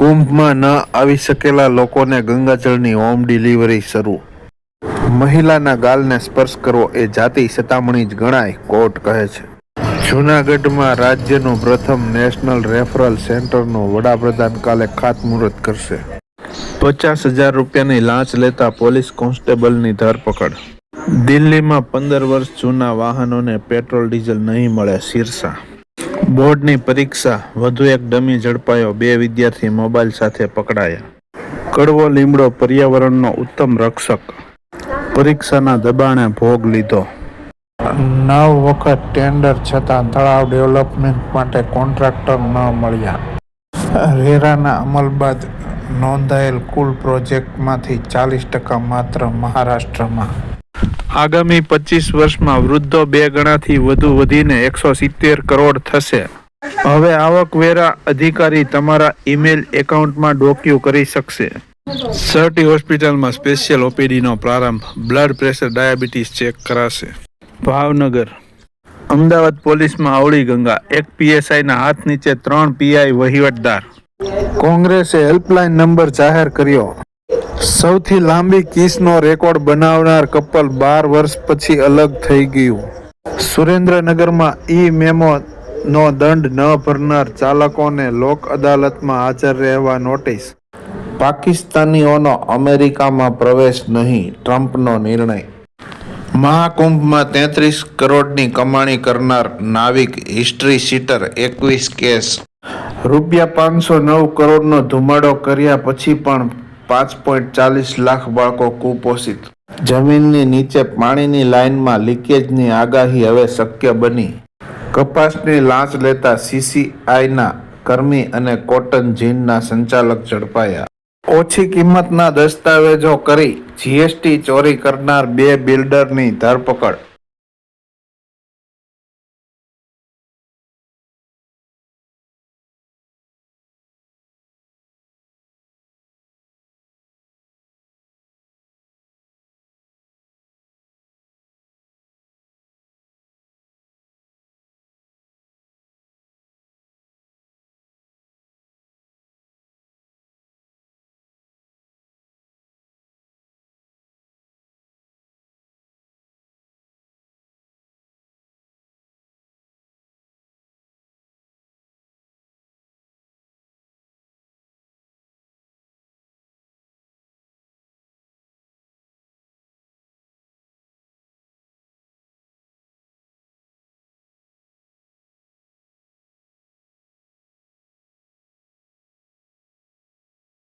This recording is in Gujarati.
કુંભમાં ન આવી શકેલા લોકોને ગંગાજળની હોમ ડિલિવરી શરૂ. મહિલાના ગાલને સ્પર્શ કરવો એ જાતિ સતામણી જ ગણાય, કોર્ટ કહે છે. જૂનાગઢમાં રાજ્યનું પ્રથમ નેશનલ રેફરલ સેન્ટરનું વડાપ્રધાન કાલે ખાતમુહૂર્ત કરશે. પચાસ હજાર રૂપિયાની લાંચ લેતા પોલીસ કોન્સ્ટેબલની ધરપકડ. દિલ્હીમાં પંદર વર્ષ જૂના વાહનોને પેટ્રોલ ડીઝલ નહીં મળે શીર્ષા બોર્ડની પરીક્ષા વધુ એક ડમી ઝડપાયો બે વિદ્યાર્થી મોબાઈલ સાથે પકડાયા. કડવો લીમડો પર્યાવરણનો ઉત્તમ રક્ષક. પરીક્ષાના દબાણે ભોગ લીધો. નવ વખત ટેન્ડર છતાં તળાવ ડેવલપમેન્ટ માટે કોન્ટ્રાક્ટર ન મળ્યા. રેરાના અમલ બાદ નોંધાયેલ કુલ પ્રોજેક્ટમાંથી ચાલીસ ટકા માત્ર મહારાષ્ટ્રમાં. આગામી પચીસ વર્ષમાં વૃદ્ધો બે ગણાથી વધુ વધીને એકસો સિત્તેર કરોડ થશે. હવે આવકવેરા અધિકારી તમારા ઈમેલ એકાઉન્ટમાં ડોક્યુ કરી શકશે. સર્ટી હોસ્પિટલમાં સ્પેશિયલ ઓપીડીનો પ્રારંભ. બ્લડ પ્રેશર ડાયાબિટીસ ચેક કરાશે. ભાવનગર. અમદાવાદ પોલીસમાં આવડી ગંગા. એક પીએસઆઈના હાથ નીચે ત્રણ પીઆઈ વહીવટદાર. કોંગ્રેસે હેલ્પલાઇન નંબર જાહેર કર્યો. સૌથી લાંબી કિસનો રેકોર્ડ બનાવનાર કપલ બાર વર્ષ પછી અલગ થઈ ગયું. સુરેન્દ્રનગરમાં ઈ મેમો નો દંડ ન ભરનાર ચાલકોને લોક અદાલતમાં હાજર રહેવા નોટિસ. પાકિસ્તાનીઓનો અમેરિકામાં પ્રવેશ નહીં, ટ્રમ્પનો નિર્ણય. મહાકુંભમાં તેત્રીસ કરોડની કમાણી કરનાર નાવિક હિસ્ટ્રી સીટર એકવીસ કેસ. રૂપિયા પાંચસો નવ કરોડનો ધુમાડો કર્યા પછી પણ પાંચ પોઈન્ટ ચાલીસ લાખ બાળકો કુપોષિત. જમીનની નીચે પાણીની લાઇનમાં લીકેજની આગાહી હવે શક્ય બની. કપાસની લાંચ લેતા સીસીઆઈના કર્મી અને કોટન જીનના સંચાલક ઝડપાયા. ઓછી કિંમતના દસ્તાવેજો કરી જીએસટી ચોરી કરનાર બે બિલ્ડરની ધરપકડ.